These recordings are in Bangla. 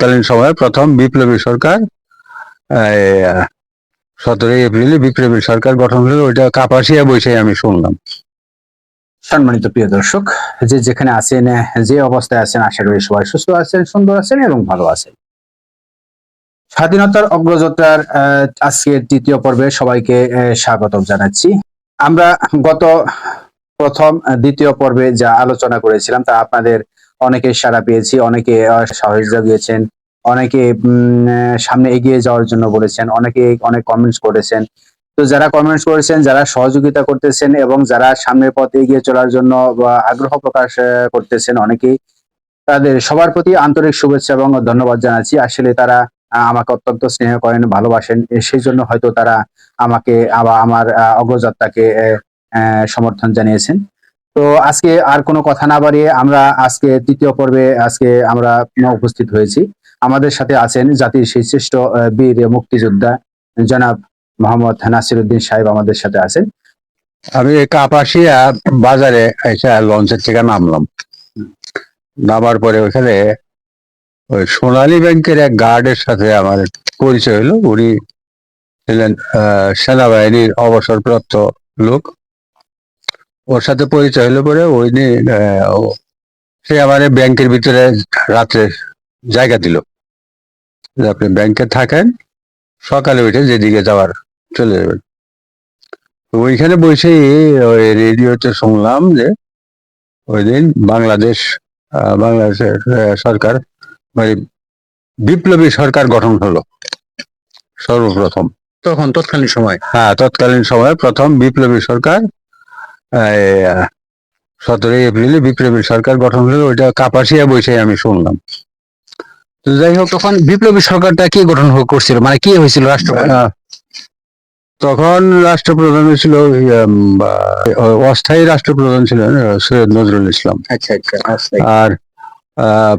তৎকালীন সময়ে প্রথম বিপ্লবী সরকার সতেরোই এপ্রিলে বিপ্লবী সরকার গঠন হলো ওইটা কাপাসিয়া বসে আমি শুনলাম। সম্মানিত প্রিয় দর্শক যে যেখানে আছেন যে অবস্থায় আছেন আশা করি সবাই সুস্থ আছেন সুন্দর আছেন এবং ভালো আছেন। স্বাধীনতার অগ্রযাত্রার আজকের তৃতীয় পর্বে সবাইকে আহ, স্বাগতম জানাচ্ছি। আমরা গত প্রথম দ্বিতীয় পর্বে যা আলোচনা করেছিলাম তা আপনাদের অনেকে সাড়া পেয়েছি, অনেকে সাহস জাগিয়েছেন, অনেকে সামনে এগিয়ে যাওয়ার জন্য বলেছেন, অনেকে অনেক কমেন্টস করেছেন। তো যারা কমেন্টস করেছেন, যারা সহযোগিতা করতেছেন এবং যারা সামনের পথে এগিয়ে চলার জন্য আগ্রহ প্রকাশ করতেছেন অনেকেই, তাদের সবার প্রতি আন্তরিক শুভেচ্ছা এবং ধন্যবাদ জানাচ্ছি। আসলে তারা আমাকে অত্যন্ত স্নেহ করেন, ভালোবাসেন সেই জন্য হয়তো তারা আমাকে আমার অগ্রযাত্রাকে সমর্থন জানিয়েছেন। তো আজকে আর কোনো কথা না বাড়িয়ে আমরা আজকে তৃতীয় পর্বে আজকে আমরা উপস্থিত হয়েছি। আমাদের সাথে আছেন জাতির সেই শ্রেষ্ঠ বীর মুক্তিযোদ্ধা জনাব মোহাম্মদ নাসিরুদ্দিন সাহেব আমাদের সাথে আছেন। আমি কাপাসিয়া বাজারে এসে লঞ্চের থেকে নামলাম। নামার পরে ওখানে ওই সোনালী ব্যাংকের এক গার্ডের সাথে আমার পরিচয় হলো। উনি ছিলেন সেনাবাহিনীর অবসরপ্রাপ্ত লোক। ওর সাথে পরিচয় হলো পরে ওই ও- সে আমার ব্যাংকের ভিতরে রাত্রে জায়গা দিল। আপনি ব্যাংকে থাকেন সকালে উঠে যেদিকে যাওয়ার চলে যাবেন। ওইখানে বসেই ওই রেডিওতে শুনলাম যে ওই দিন বাংলাদেশ বাংলাদেশের সরকার মানে বিপ্লবী সরকার গঠন হলো সর্বপ্রথম। তখন তৎকালীন সময়। হ্যাঁ তৎকালীন সময়ে প্রথম বিপ্লবী সরকার সতেরোই এপ্রিলে বিপ্লবী সরকার গঠন হলো ওইটা কাপাসিয়া বৈশাই আমি শুনলাম। তো যাই হোক তখন বিপ্লবী সরকারটা কি গঠন করছিল? মানে কি হয়েছিল রাষ্ট্র আহ, তখন রাষ্ট্রপ্রধান ছিল অস্থায়ী রাষ্ট্রপ্রধান ছিলেন সৈয়দ নজরুল ইসলাম। আচ্ছা আচ্ছা আর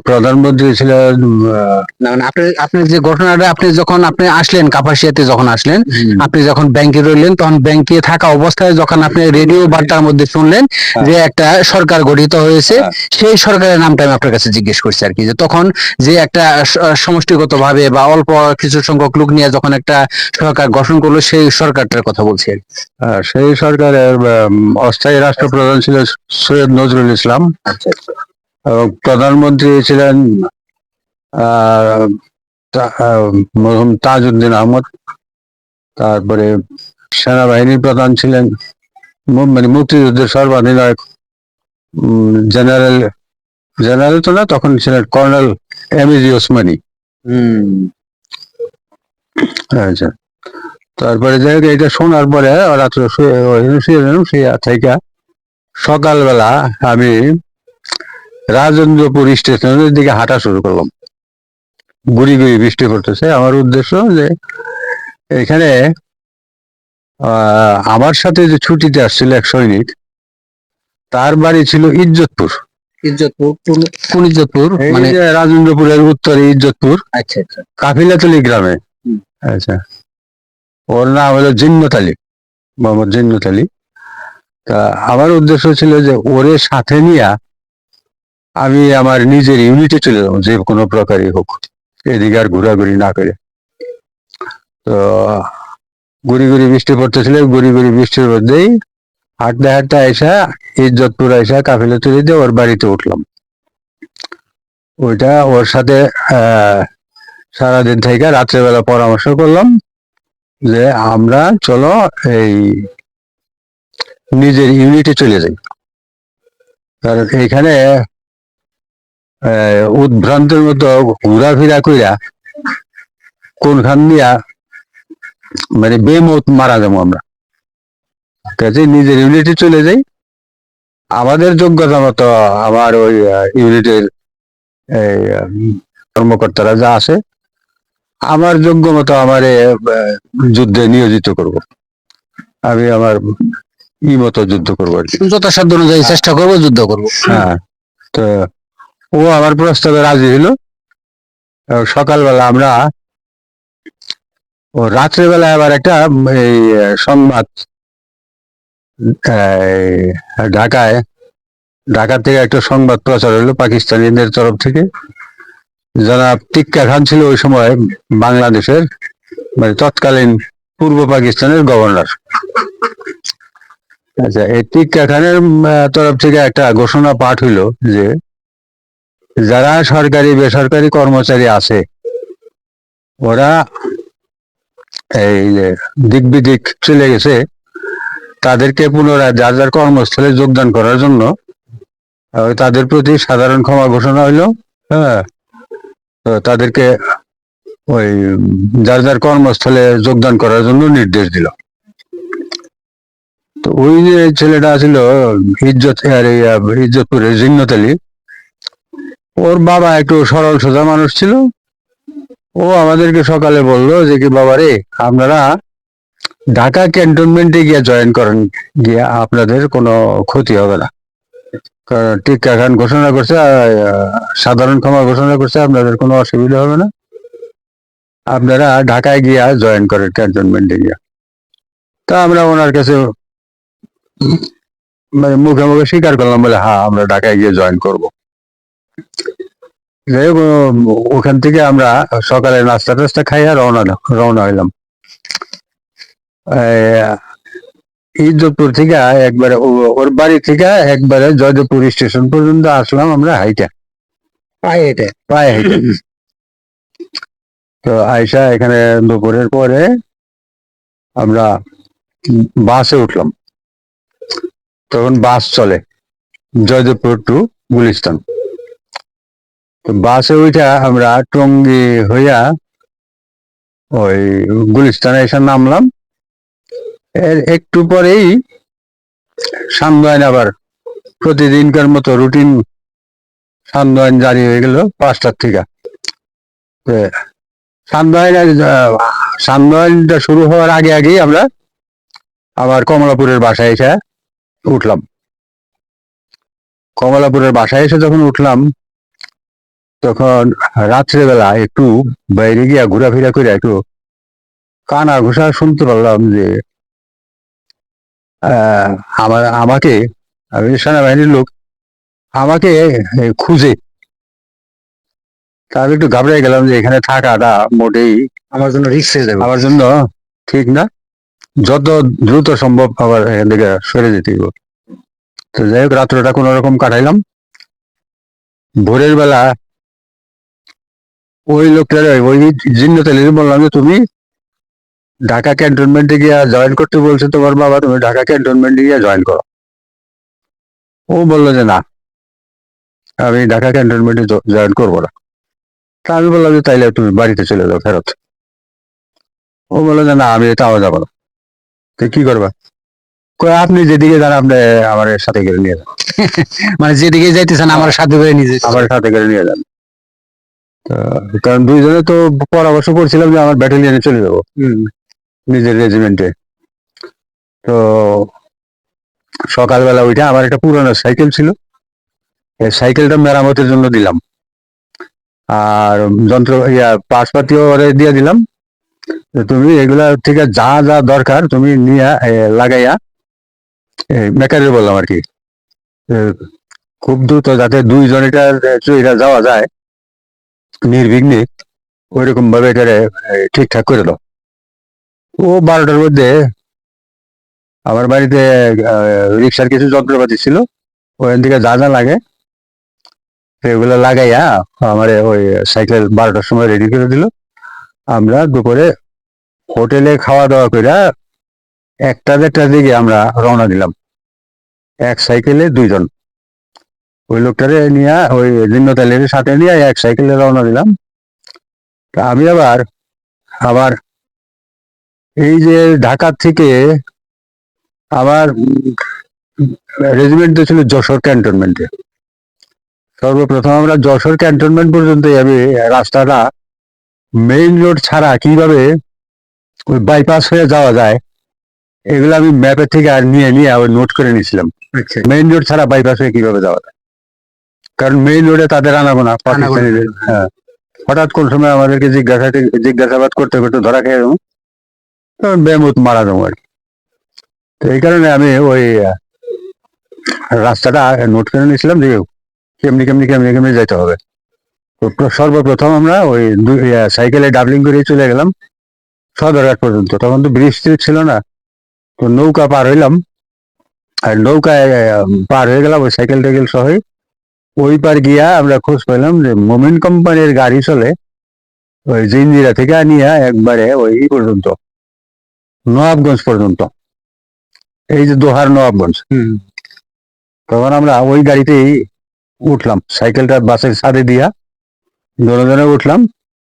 প্রধানমন্ত্রী ছিলেন না আপনি আপনি যে ঘটনাটা আপনি যখন আপনি আসলেন কাপাসিয়াতে যখন আসলেন আপনি যখন ব্যাংকে রইলেন তখন ব্যাংকে থাকা অবস্থায় যখন আপনি রেডিও বার্তার মধ্যে শুনলেন যে একটা সরকার গঠিত হয়েছে হ্যাঁ। সেই সরকারের নামটা আমি আপনার কাছে জিজ্ঞেস করছি আর কি যে তখন যে একটা সমষ্টিগত ভাবে বা অল্প কিছু সংখ্যক লোক নিয়ে যখন একটা সরকার গঠন করল সেই সরকারটার কথা বলছি আর আহ, সেই সরকারের অস্থায়ী রাষ্ট্রপ্রধান ছিল সৈয়দ নজরুল ইসলাম। এবং প্রধানমন্ত্রী ছিলেন মরহুম তাজউদ্দিন আহমদ তারপরে সেনাবাহিনীর প্রধান ছিলেন মানে মুক্তিযুদ্ধের সর্বাধিনায়ক জেনারেল জেনারেল তো না তখন ছিলেন কর্নেল এম এমিজি ওসমানী আচ্ছা তারপরে যাই হোক এটা শোনার পরে রাত্রে শুয়ে শুয়ে থেকে সকালবেলা আমি রাজেন্দ্রপুর স্টেশনের দিকে হাঁটা শুরু করলাম। গুড়ি গুড়ি বৃষ্টি পড়তেছে। আমার উদ্দেশ্য যে এখানে আমার সাথে যে ছুটিতে আসছিল এক সৈনিক তার বাড়ি ছিল ইজ্জতপুর। কোন ইজ্জতপুর? মানে রাজেন্দ্রপুরের উত্তরে ইজ্জতপুর আচ্ছা আচ্ছা। কাফিলাতলি গ্রামে আচ্ছা। ওর নাম হলো জিন্নত আলী মোহাম্মদ জিন্নত আলী। তা আমার উদ্দেশ্য ছিল যে ওরে সাথে নিয়ে আমি আমার নিজের ইউনিটে চলে যাব যে কোনো প্রকারই হোক। এদিকে আর ঘোরাঘুরি না করে। তো গুড়ি গুড়ি বৃষ্টি পড়তেছিল গুড়ি গুড়ি বৃষ্টির মধ্যেই হাঁটতে হাঁটতে আইসা ইজ্জতপুর আইসা কাফিলা তুলে দিয়ে ওর বাড়িতে উঠলাম। ওইটা ওর সাথে সারাদিন থেকে রাত্রেবেলা পরামর্শ করলাম যে আমরা চলো এই নিজের ইউনিটে চলে যাই। কারণ আহ, উদ্ভ্রান্তের মতো ঘোরাফেরা কইরা কোনখান দিয়া মানে বেমত মারা যাব আমরা। কাজে নিজের ইউনিটে চলে যাই। আমাদের যোগ্যতা মতো আমার ওই ইউনিটের কর্মকর্তারা যা আছে আমার যোগ্য মতো আমার যুদ্ধে নিয়োজিত করব। আমি আমার ই মতো যুদ্ধ করব আর কি। যথাসাধ্য অনুযায়ী চেষ্টা করব যুদ্ধ করব। হ্যাঁ তো ও আমার প্রস্তাবে রাজি এবং সকালবেলা আমরা ও রাত্রেবেলা আবার একটা এই সংবাদ ঢাকায়, ঢাকা থেকে একটা সংবাদ প্রচার হলো পাকিস্তানিদের তরফ থেকে। যারা টিক্কা খান ছিল ওই সময় বাংলাদেশের মানে তৎকালীন পূর্ব পাকিস্তানের গভর্নর। আচ্ছা এই টিক্কা খানের তরফ থেকে একটা ঘোষণা পাঠ হইল যে যারা সরকারি, বেসরকারি কর্মচারী আছে, ওরা এই যে দিক বিদিক চলে গেছে, তাদেরকে পুনরায় যার যার কর্মস্থলে যোগদান করার জন্য তাদের প্রতি সাধারণ ক্ষমা ঘোষণা হইল হ্যাঁ তাদেরকে ওই যার যার কর্মস্থলে যোগদান করার জন্য নির্দেশ দিল। তো ওই যে ছেলেটা ছিল ইজ্জত ইজ্জতপুরের জিন্নত আলী ওর বাবা একটু সরল সোজা মানুষ ছিল। ও আমাদেরকে সকালে বলল যে কি বাবা রে, আপনারা ঢাকা ক্যান্টনমেন্টে গিয়ে জয়েন করেন, গিয়ে আপনাদের কোনো ক্ষতি হবে না। কারণ টিকা খান ঘোষণা করছে সাধারণ ক্ষমা ঘোষণা করছে, আপনাদের কোনো অসুবিধা হবে না। আপনারা ঢাকায় গিয়া জয়েন করেন ক্যান্টনমেন্টে গিয়া। তা আমরা ওনার কাছে মানে মুখে মুখে স্বীকার করলাম, বলে হ্যাঁ আমরা ঢাকায় গিয়ে জয়েন করব। যাই ওখান থেকে আমরা সকালে নাস্তা টাস্তা খাইয়া রওনা রওনা হইলাম। ইজ্জতপুর থেকে একবারে ওর বাড়ি থেকে একবারে জয়দেবপুর স্টেশন পর্যন্ত আসলাম আমরা হাইটা। পায়ে হেঁটে? পায়ে হেঁটে। তো আয়সা এখানে দুপুরের পরে আমরা বাসে উঠলাম। তখন বাস চলে জয়দেবপুর টু গুলিস্তান। বাসে উঠা আমরা টঙ্গি হইয়া ওই গুলিস্তানে এসে নামলাম। এর একটু পরেই সান্দায়ন আবার প্রতিদিনকার মতো রুটিন সান্দায়ন জারি হয়ে গেল পাঁচটার থেকে। সান্দায়ন সান্দায়নটা শুরু হওয়ার আগে আগেই আমরা আবার কমলাপুরের বাসায় এসে উঠলাম। কমলাপুরের বাসায় এসে যখন উঠলাম তখন রাত্রেবেলা একটু বাইরে গিয়া ঘোরাফেরা করে একটু কানা ঘোষা শুনতে পারলাম যে আমার আমাকে আমি সেনাবাহিনীর লোক আমাকে খুঁজে। তা আমি একটু ঘাবড়ে গেলাম যে এখানে থাকাটা মোটেই আমার জন্য রিক্স হয়ে যাবে। আমার জন্য ঠিক না। যত দ্রুত সম্ভব আবার এখান থেকে সরে যেতে হইব। তো যাই হোক রাত্রটা কোনো রকম কাটাইলাম। ভোরের বেলা ওই লোকটার ওই জিন্নতালির বললাম যে তুমি ঢাকা ক্যান্টনমেন্টে গিয়ে জয়েন করতে বলছে তোমার বাবা তুমি ঢাকা ক্যান্টনমেন্টে গিয়ে জয়েন করো। ও বলল যে না আমি ঢাকা ক্যান্টনমেন্টে জয়েন করব না। তা আমি বললাম যে তাইলে তুমি বাড়িতে চলে যাও ফেরত। ও বলল যে না আমি তাও যাব না। তো কি করবা? আপনি যেদিকে যান আপনি আমার সাথে করে নিয়ে যান। মানে যেদিকে যাইতেছেন আমার সাথে করে নিজে আমার সাথে করে নিয়ে যান। কারণ দুইজনে তো পরামর্শ করছিলাম যে আমার ব্যাটালিয়নে চলে যাব। নিজের রেজিমেন্টে তো সকালবেলা ওইটা আমার একটা পুরোনো সাইকেল ছিল। সাইকেলটা মেরামতের জন্য দিলাম। আর যন্ত্র ইয়া পাশপাতিও দিয়ে দিলাম। তুমি এগুলা থেকে যা যা দরকার তুমি নিয়ে লাগাইয়া মেকারের বললাম আর কি। খুব দ্রুত যাতে দুইজন এটা যাওয়া যায়। নির্বিঘ্নে ওইরকম ভাবে এটারে ঠিকঠাক করে দাও। ও বারোটার মধ্যে আমার বাড়িতে রিক্সার কিছু যন্ত্রপাতি ছিল, ওখান থেকে যা যা লাগে সেগুলো লাগাইয়া আমার ওই সাইকেল বারোটার সময় রেডি করে দিল। আমরা দুপুরে হোটেলে খাওয়া দাওয়া করে একটা দেড়টার দিকে আমরা রওনা দিলাম। এক সাইকেলে দুইজন। ওই লোকটারে নিয়ে ওই জিন্নতালের সাথে নিয়ে এক সাইকেলে রওনা দিলাম। তা আমি আবার আবার এই যে ঢাকা থেকে আমার রেজিমেন্ট ছিল যশোর ক্যান্টনমেন্টে সর্বপ্রথম আমরা যশোর ক্যান্টনমেন্ট পর্যন্ত আমি রাস্তাটা মেইন রোড ছাড়া কীভাবে ওই বাইপাস হয়ে যাওয়া যায় এগুলো আমি ম্যাপের থেকে আর নিয়ে নিয়ে আবার নোট করে নিয়েছিলাম। আচ্ছা। মেইন রোড ছাড়া বাইপাস হয়ে কীভাবে যাওয়া যায়। কারণ মেইন রোডে তাদের আনাগোনা পাকিস্তানিদের হ্যাঁ। হঠাৎ কোন সময় আমাদেরকে জিজ্ঞাসা জিজ্ঞাসাবাদ করতে করতে ধরা খেয়ে যাব তখন বেমুত মারা যাব আর কি। তো এই কারণে আমি ওই রাস্তাটা নোট করে নিয়েছিলাম যে কেমনি কেমনি কেমনি কেমনি যেতে হবে। তো সর্বপ্রথম আমরা ওই সাইকেলে ডাবলিং করে চলে গেলাম। সদরঘাট পর্যন্ত। তখন তো বৃষ্টি ছিল না। তো নৌকা পার হইলাম। আর নৌকায় পার হয়ে গেলাম ওই সাইকেল টাইকেল সহ ওই পার গিয়া আমরা খোঁজ পেলাম যে মোমিন কোম্পানির গাড়ি চলে ওই জিঞ্জিরা থেকে আনিয়া একবারে ওই পর্যন্ত নবাবগঞ্জ পর্যন্ত। এই যে দোহার নবাবগঞ্জ তখন আমরা ওই গাড়িতেই উঠলাম সাইকেলটা বাসের ছাদে দিয়া দোনো উঠলাম।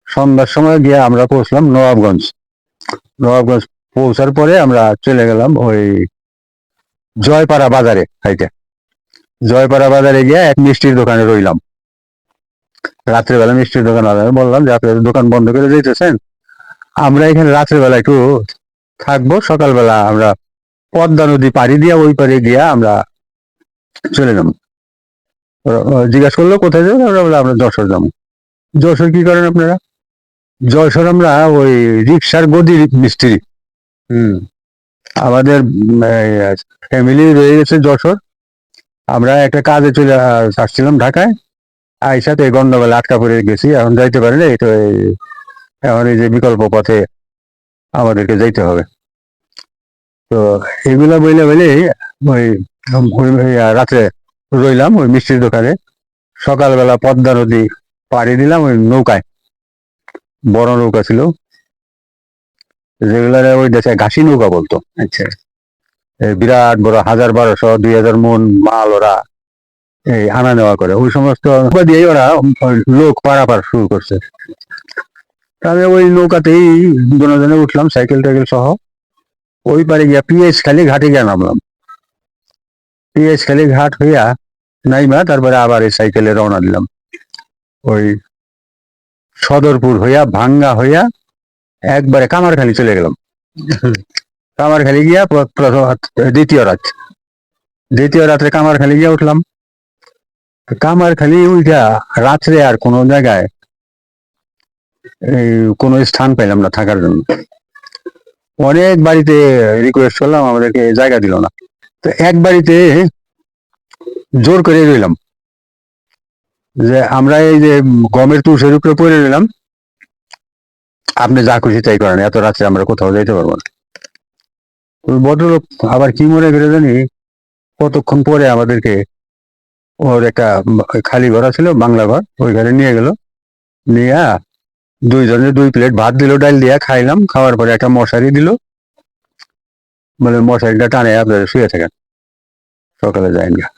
সন্ধ্যার সময় গিয়ে আমরা পৌঁছলাম নবাবগঞ্জ নবাবগঞ্জ পৌঁছার পরে আমরা চলে গেলাম ওই জয়পাড়া বাজারে খাইতে। জয়পাড়া বাজারে গিয়ে এক মিষ্টির দোকানে রইলাম। রাত্রেবেলা মিষ্টির দোকান বললাম যে, আপনাদের দোকান বন্ধ করে দিতেছেন? আমরা এখানে রাত্রেবেলা একটু থাকব। সকালবেলা আমরা পদ্মা নদী পাড়ি দিয়া, ওই পাড়ে গিয়া আমরা চলে যাব। জিজ্ঞাসা করল, কোথায় যাবেন? আমরা বললাম, আমরা যশোর যাব। যশোর কি করেন আপনারা? যশোর আমরা ওই রিক্সার গদি মিস্ত্রি। হুম। আমাদের ফ্যামিলি রয়ে গেছে যশোর। আমরা একটা কাজে চলে আস- আসছিলাম ঢাকায়। আইসাতে গন্ডগোলে আটকা পড়ে গেছি। এখন যাইতে পারি না, এই তো এই- এখন এই যে বিকল্প পথে আমাদেরকে যাইতে হবে। তো এগুলো বইলে বলে ওই রাত্রে রইলাম ওই মিষ্টির দোকানে। সকালবেলা পদ্মা নদী পাড়ি দিলাম ওই নৌকায়। বড় নৌকা ছিল। যেগুলা ওই দেশে ঘাসি নৌকা বলতো। আচ্ছা। এই বিরাট বড় হাজার বারোশো, দুই হাজার মন মাল ওরা এই আনা নেওয়া করে। ওই সমস্ত দিয়ে ওরা লোক পারাপার শুরু করছে। তাহলে ওই নৌকাতেই দুজনে উঠলাম, সাইকেল টাইকেল সহ। ওই পারে গিয়া পিএইচ খালি ঘাটে গিয়ে নামলাম। পিএইচ খালি ঘাট হইয়া নাইমা, তারপরে আবার এই সাইকেলে রওনা দিলাম। ওই সদরপুর হইয়া, ভাঙ্গা হইয়া একবারে কামারখালি চলে গেলাম। কামারখালি গিয়া প্র- প্রথম দ্বিতীয় রাত। দ্বিতীয় রাত্রে কামার কামারখালি গিয়া উঠলাম। কামার কামারখালি উঠা রাত্রে আর কোনো জায়গায় কোনো স্থান পেলাম না থাকার জন্য। অনেক বাড়িতে রিকোয়েস্ট করলাম, আমাদেরকে জায়গা দিল না। তো এক বাড়িতে জোর করে রইলাম। যে আমরা এই যে গমের তুষের উপরে পড়ে রইলাম। আপনি যা খুশি তাই করেন, এত রাত্রে আমরা কোথাও যাইতে পারব না। ওই ভদ্রলোক আবার কি মনে করে জানি? কতক্ষণ পরে আমাদেরকে ওর একটা খালি ঘর ছিল, বাংলা ঘর ওই ঘরে নিয়ে গেল। নিয়ে দুইজনে দুই প্লেট ভাত দিল, ডাল দিয়া খাইলাম, খাওয়ার পরে একটা মশারি দিল। বলে মশারিটা টানে আপনারা শুয়ে থাকেন। সকালে যাইন না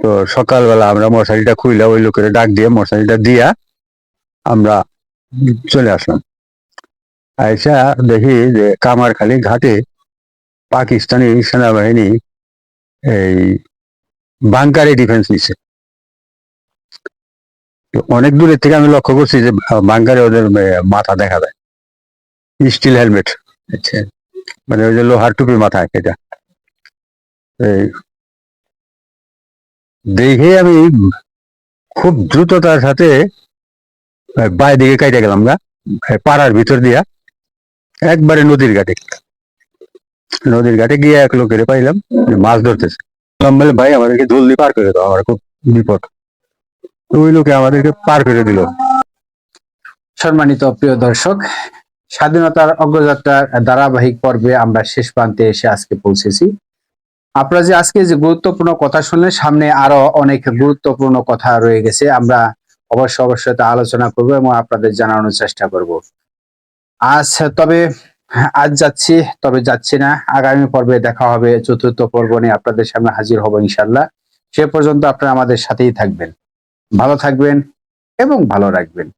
তো সকালবেলা আমরা মশারিটা খুইলা, ওই লোকের ডাক দিয়ে মশারিটা দিয়া আমরা চলে আসলাম। আইসা দেখি যে কামারখালী ঘাটে পাকিস্তানি সেনাবাহিনী এই বাংকারে ডিফেন্স নিচ্ছে তো অনেক দূরের থেকে আমি লক্ষ্য করছি যে বাংকারে ওদের মাথা দেখা যায়। স্টিল হেলমেট আচ্ছা। মানে ওই যে লোহার টুপি মাথা এটা এই দেখে আমি খুব দ্রুততার সাথে বাইরে দিকে কাইটে গেলাম গা পাড়ার ভিতর দিয়া, একবারে নদীর ঘাটে। নদীর ঘাটে গিয়ে এক লোকের পাইলাম মাছ ধরতেছে। বলে ভাই, আমাদেরকে জলদি পার করে দাও, আমার খুব বিপদ ওই লোকে আমাদেরকে পার করে দিল। সম্মানিত প্রিয় দর্শক, স্বাধীনতার অগ্রযাত্রার ধারাবাহিক পর্বে আমরা শেষ প্রান্তে এসে আজকে পৌঁছেছি। আপনারা যে আজকে যে গুরুত্বপূর্ণ কথা শুনলেন, সামনে আরও অনেক গুরুত্বপূর্ণ কথা রয়ে গেছে। আমরা অবশ্য অবশ্যই আলোচনা করব এবং আপনাদের জানানোর চেষ্টা করব। আজ, তবে আজ যাচ্ছি, তবে যাচ্ছি না। আগামী পর্বে দেখা হবে, চতুর্থ পর্ব নিয়ে আপনাদের সামনে হাজির হব ইনশাল্লাহ সে পর্যন্ত আপনারা আমাদের সাথেই থাকবেন। ভালো থাকবেন এবং ভালো রাখবেন।